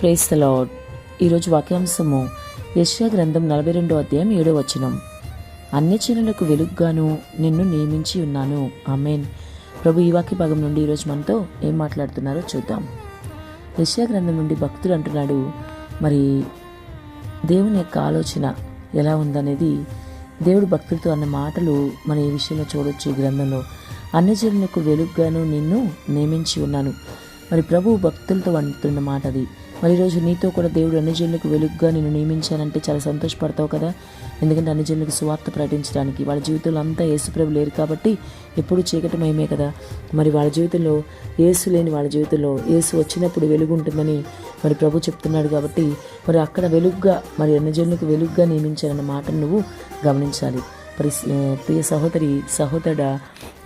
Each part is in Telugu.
ప్రేస్ ద లాడ్ ఈరోజు వాక్యాంశము యశ్యా గ్రంథం నలభై రెండో అధ్యాయం ఏడో వచనం. అన్యచనులకు వెలుగ్గాను నిన్ను నియమించి ఉన్నాను. ఆమెన్. ప్రభు ఈ వాక్య భాగం నుండి ఈరోజు మనతో ఏం మాట్లాడుతున్నారో చూద్దాం. యశ్యా గ్రంథం నుండి భక్తుడు అంటున్నాడు మరి దేవుని యొక్క ఆలోచన ఎలా ఉందనేది దేవుడు భక్తులతో అన్న మాటలు మన ఈ విషయంలో చూడొచ్చు ఈ గ్రంథంలో. అన్ని జనులకు వెలుగ్గాను నిన్ను నియమించి ఉన్నాను. మరి ప్రభు భక్తులతో అంటున్న మాట అది. మరి ఈరోజు నీతో కూడా దేవుడు అన్ని వెలుగుగా నేను నిన్ను నియమించానంటే చాలా సంతోషపడతావు కదా? ఎందుకంటే అన్ని స్వార్థ ప్రకటించడానికి వాళ్ళ జీవితంలో అంతా యేసుప్రభు లేరు కాబట్టి ఎప్పుడు చీకటమయమే కదా? మరి వాళ్ళ జీవితంలో యేసు లేని వాళ్ళ జీవితంలో యేసు వచ్చినప్పుడు వెలుగు ఉంటుందని మరి ప్రభు చెప్తున్నాడు కాబట్టి మరి అక్కడ వెలుగ్గా మరి అన్ని వెలుగుగా వెలుగ్గా నియమించాలన్న మాటను నువ్వు గమనించాలి. మరి ప్రియ సహోదరి సహోదరుడ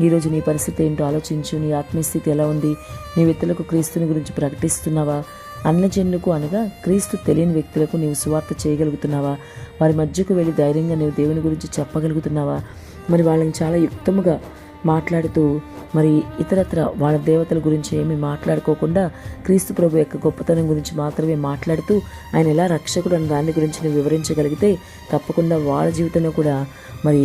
ఈరోజు నీ పరిస్థితి ఏంటో ఆలోచించు నీ ఆత్మీయస్థితి ఎలా ఉంది? నీ వ్యక్తులకు క్రీస్తుని గురించి ప్రకటిస్తున్నావా? అన్నజనులకు అనగా క్రీస్తు తెలియని వ్యక్తులకు నీవు సువార్త చేయగలుగుతున్నావా? వారి మధ్యకు వెళ్ళి ధైర్యంగా నీవు దేవుని గురించి చెప్పగలుగుతున్నావా? మరి వాళ్ళని చాలా యుక్తముగా మాట్లాడుతూ మరి ఇతరత్ర వాళ్ళ దేవతల గురించి ఏమీ మాట్లాడుకోకుండా క్రీస్తు ప్రభు యొక్క గొప్పతనం గురించి మాత్రమే మాట్లాడుతూ ఆయన ఎలా రక్షకుడు అని దాని గురించి వివరించగలిగితే తప్పకుండా వాళ్ళ జీవితంలో కూడా మరి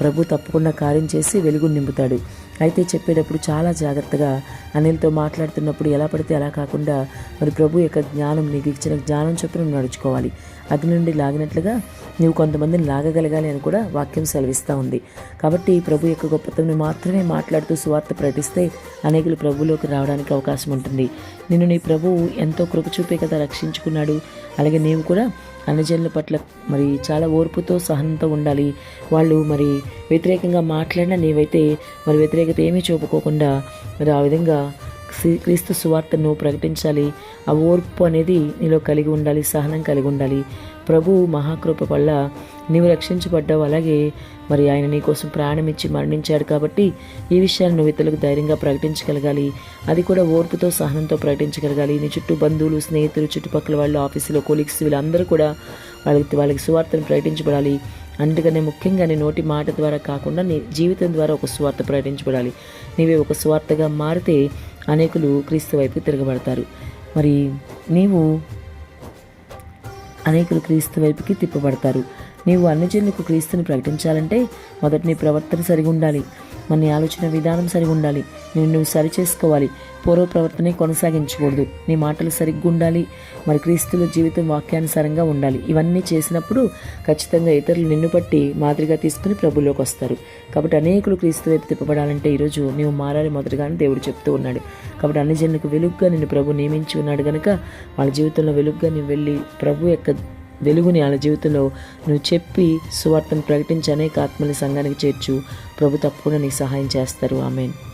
ప్రభు తప్పకుండా కార్యం చేసి వెలుగు నింపుతాడు. అయితే చెప్పేటప్పుడు చాలా జాగ్రత్తగా అనిల్తో మాట్లాడుతున్నప్పుడు ఎలా పడితే అలా కాకుండా మరి ప్రభు యొక్క జ్ఞానం నీకు ఇచ్చిన జ్ఞానం చొప్పున నడుచుకోవాలి. అగ్ని నుండి లాగినట్లుగా నువ్వు కొంతమందిని లాగగలగాలి అని కూడా వాక్యం సెలవిస్తూ ఉంది. కాబట్టి ప్రభు యొక్క గొప్పతనం మాత్రమే మాట్లాడుతూ సువార్త ప్రకటిస్తే అనేకులు ప్రభులోకి రావడానికి అవకాశం ఉంటుంది. నిన్ను నీ ప్రభువు ఎంతో కృప చూపే కదా రక్షించుకున్నాడు. అలాగే నీవు కూడా అన్నజనుల పట్ల మరి చాలా ఓర్పుతో సహనంతో ఉండాలి. వాళ్ళు మరి వ్యతిరేకంగా మాట్లాడినా నీవైతే మరి వ్యతిరేకత ఏమీ చూపుకోకుండా మరి ఆ విధంగా క్రీస్తు సువార్తను ప్రకటించాలి. ఆ ఓర్పు అనేది నీలో కలిగి ఉండాలి సహనం కలిగి ఉండాలి. ప్రభు మహాకృప వల్ల నీవు రక్షించబడ్డావు. అలాగే మరి ఆయన నీకోసం ప్రాణం ఇచ్చి మరణించాడు కాబట్టి ఈ విషయాన్ని నువ్వు ఇతరులకు ధైర్యంగా ప్రకటించగలగాలి. అది కూడా ఓర్పుతో సహనంతో ప్రకటించగలగాలి. నీ చుట్టూ బంధువులు స్నేహితులు చుట్టుపక్కల వాళ్ళు ఆఫీసులో కొలీగ్స్ వీళ్ళందరూ కూడా వాళ్ళకి వాళ్ళకి సువార్తను ప్రకటించబడాలి. అందుకనే ముఖ్యంగా నీ నోటి మాట ద్వారా కాకుండా నీ జీవితం ద్వారా ఒక స్వార్థ ప్రకటించబడాలి. నీవే ఒక స్వార్థగా మారితే అనేకులు క్రీస్తు వైపు తిరగబడతారు. మరి నీవు అనేకులు క్రీస్తు వైపుకి తిప్పబడతారు. నీవు అన్నజనులకు క్రీస్తుని ప్రకటించాలంటే మొదట నీ ప్రవర్తన సరిగా ఉండాలి. మన ఆలోచన విధానం సరిగా ఉండాలి. నేను నువ్వు సరి చేసుకోవాలి పూర్వ ప్రవర్తనే కొనసాగించకూడదు. నీ మాటలు సరిగ్గా ఉండాలి. మరి క్రీస్తుల జీవితం వాక్యానుసారంగా ఉండాలి. ఇవన్నీ చేసినప్పుడు ఖచ్చితంగా ఇతరులు నిన్ను పట్టి మాదిరిగా తీసుకుని ప్రభులోకి వస్తారు. కాబట్టి అనేకులు క్రీస్తు వైపు తిప్పబడాలంటే ఈరోజు నీవు మారాలి మొదటగానే దేవుడు చెప్తూ ఉన్నాడు. కాబట్టి అన్ని జనులకు వెలుగ్గా నిన్ను ప్రభు నియమించి ఉన్నాడు కనుక వాళ్ళ జీవితంలో వెలుగ్గా నువ్వు వెళ్ళి ప్రభు యొక్క వెలుగుని వాళ్ళ జీవితంలో నువ్వు చెప్పి సువార్తను ప్రకటించి అనేక ఆత్మని సంఘానికి చేర్చు. ప్రభు తప్పకుండా నీకు సహాయం చేస్తారు. ఆమెను.